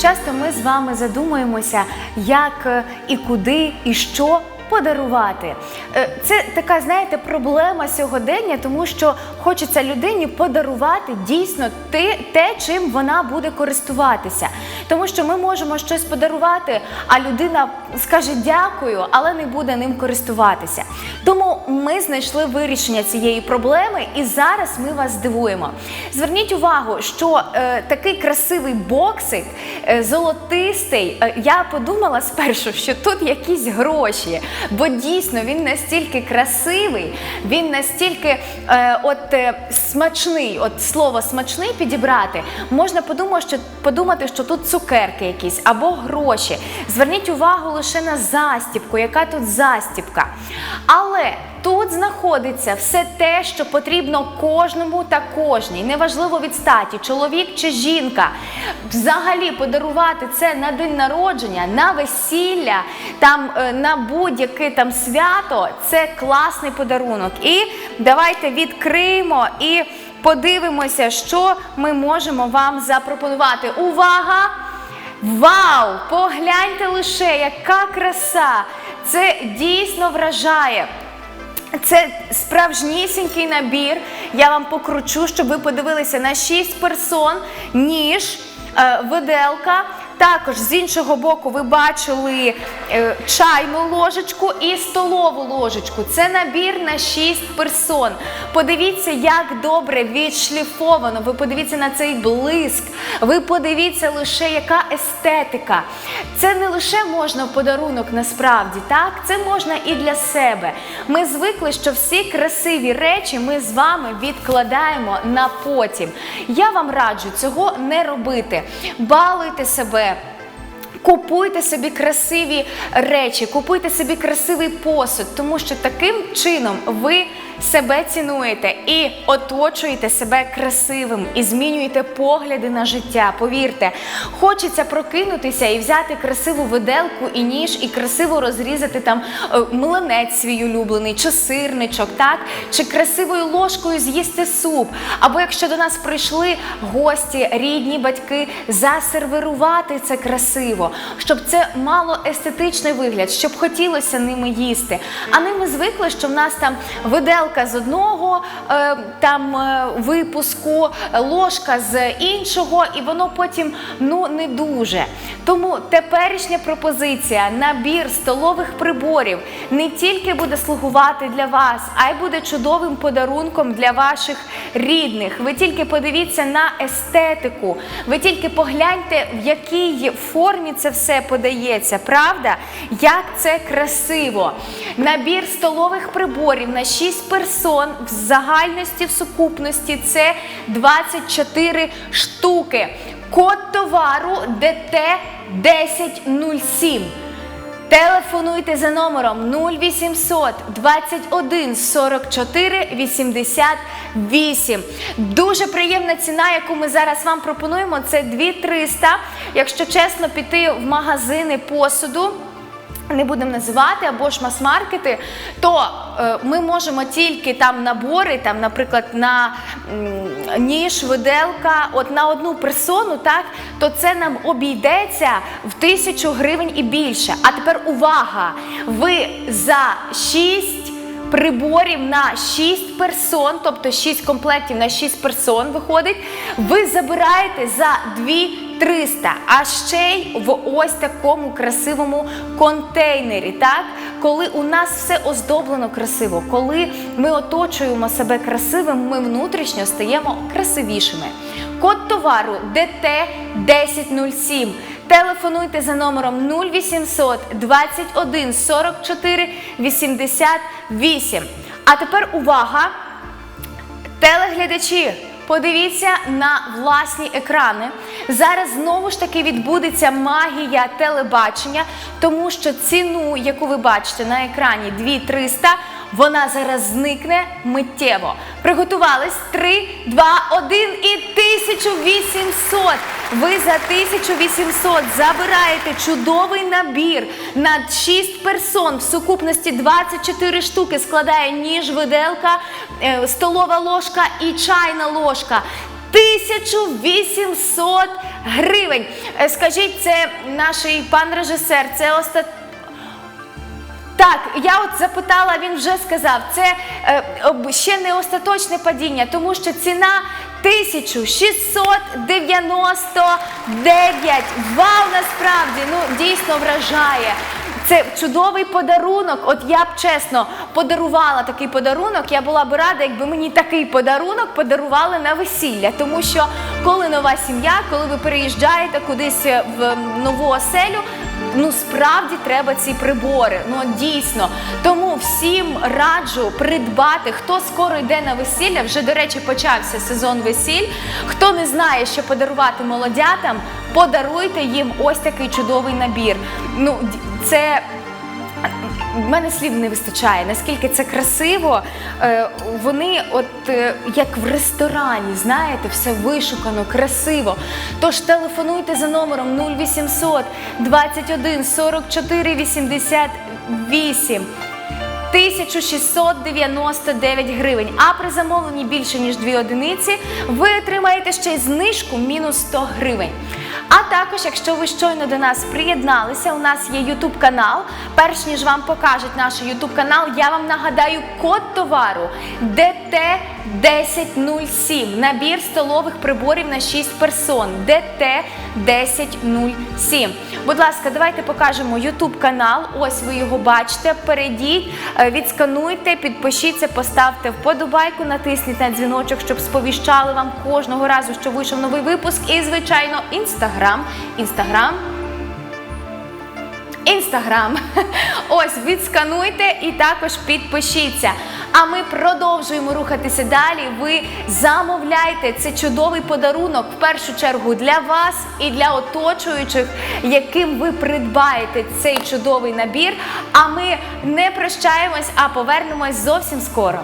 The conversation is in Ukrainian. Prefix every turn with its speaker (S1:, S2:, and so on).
S1: Часто ми з вами задумуємося, як е, і куди, і що подарувати. Е, Це така, знаєте, проблема сьогодення, тому що хочеться людині подарувати дійсно те, чим вона буде користуватися. Тому що ми можемо щось подарувати, а людина скаже дякую, але не буде ним користуватися. Тому ми знайшли вирішення цієї проблеми, і зараз ми вас здивуємо. Зверніть увагу, що е, такий красивий боксик, е, золотистий. е, я подумала спершу, що тут якісь гроші, бо дійсно він настільки красивий, він настільки е, от е, смачний. От слово смачний підібрати, можна подумати, що подумати, що тут цукерки якісь або гроші. Зверніть увагу лише на застіпку, яка тут застіпка. Але Тут знаходиться все те, що потрібно кожному та кожній, неважливо від статі, чоловік чи жінка. Взагалі подарувати це на день народження, на весілля, там е, на будь-яке там свято це класний подарунок. І давайте відкриємо і подивимося, що ми можемо вам запропонувати. Увага! Вау! Погляньте лише, яка краса! Це дійсно вражає. Це справжнісінький набір. Я вам покручу, щоб ви подивилися на 6 персон, ніж, е, виделка. Також з іншого боку ви бачили е, чайну ложечку і столову ложечку. Це набір на 6 персон. Подивіться, як добре відшліфовано. Ви подивіться на цей блиск. Ви подивіться лише, яка естетика. Це не лише можна в подарунок насправді, так? Це можна і для себе. Ми звикли, що всі красиві речі ми з вами відкладаємо на потім. Я вам раджу цього не робити. Балуйте себе. Купуйте собі красиві речі, купуйте собі красивий посуд, тому що таким чином ви себе цінуєте і оточуєте себе красивим і змінюєте погляди на життя. Повірте, хочеться прокинутися і взяти красиву виделку і ніж, і красиво розрізати там е, млинець свій улюблений, чи сирничок, так? Чи красивою ложкою з'їсти суп. Або якщо до нас прийшли гості, рідні батьки, засервирувати це красиво, щоб це мало естетичний вигляд, щоб хотілося ними їсти. А не ми звикли, що в нас там виделка з одного е, там е, випуску, ложка з іншого, і воно потім ну не дуже. Тому теперішня пропозиція, набір столових приборів не тільки буде слугувати для вас, а й буде чудовим подарунком для ваших рідних. Ви тільки подивіться на естетику, ви тільки погляньте, в якій формі це все подається, правда? Як це красиво. Набір столових приборів на 6 персон в загальності, в сукупності це 24 штуки. Код товару ДТ 1007. Телефонуйте за номером 0800 21 44 88. Дуже приємна ціна, яку ми зараз вам пропонуємо, це 2300. Якщо чесно, піти в магазини посуду. Не будемо називати або ж мас-маркети, то е, ми можемо тільки там набори, там, наприклад, на м, ніж, виделка, от на одну персону, так, то це нам обійдеться в тисячу гривень і більше. А тепер увага! Ви за 6 приборів на 6 персон, тобто 6 комплектів на 6 персон виходить, ви забираєте за 2300, а ще й в ось такому красивому контейнері, так? Коли у нас все оздоблено красиво, коли ми оточуємо себе красивим, ми внутрішньо стаємо красивішими. Код товару ДТ 1007. Телефонуйте за номером 0800 21 44 88. А тепер увага! Телеглядачі, подивіться на власні екрани. Зараз знову ж таки відбудеться магія телебачення, тому що ціну, яку ви бачите на екрані 2300, вона зараз зникне миттєво. Приготувались 3, 2, 1 і 1800. Ви за 1800 забираєте чудовий набір на 6 персон в сукупності 24 штуки складає ніж, виделка, е, столова ложка і чайна ложка. 1800 гривень. Е, Скажіть, це наш пан режисер, це остат... Так, я от запитала, він вже сказав, це е, ще не остаточне падіння, тому що ціна 1699. Вау, насправді, ну дійсно вражає. Це чудовий подарунок. От я б чесно подарувала такий подарунок. Я була б рада, якби мені такий подарунок подарували на весілля. Тому що коли нова сім'я, коли ви переїжджаєте кудись в нову оселю, ну справді треба ці прибори. Ну дійсно. Тому всім раджу придбати, хто скоро йде на весілля. Вже до речі, почався сезон весіль. Хто не знає, що подарувати молодятам, подаруйте їм ось такий чудовий набір. Ну це. В мене слів не вистачає, наскільки це красиво. Е, вони, от е, як в ресторані, знаєте, все вишукано, красиво. Тож телефонуйте за номером 0800 21 44 88. 1699 гривень. А при замовленні більше ніж дві одиниці ви отримаєте ще й знижку мінус 100 гривень. А також, якщо ви щойно до нас приєдналися, у нас є YouTube канал. Перш ніж вам покажуть наш YouTube канал, я вам нагадаю код товару ДТ 1007. Набір столових приборів на 6 персон. ДТ 1007. Будь ласка, давайте покажемо YouTube канал. Ось ви його бачите. Перейдіть, е, відскануйте, підпишіться, поставте вподобайку, натисніть на дзвіночок, щоб сповіщали вам кожного разу, що вийшов новий випуск. І, звичайно, інстаграм. Інстаграм. Інстаграм. Ось відскануйте і також підпишіться. А ми продовжуємо рухатися далі. Ви замовляйте це чудовий подарунок в першу чергу для вас і для оточуючих, яким ви придбаєте цей чудовий набір. А ми не прощаємось, а повернемось зовсім скоро.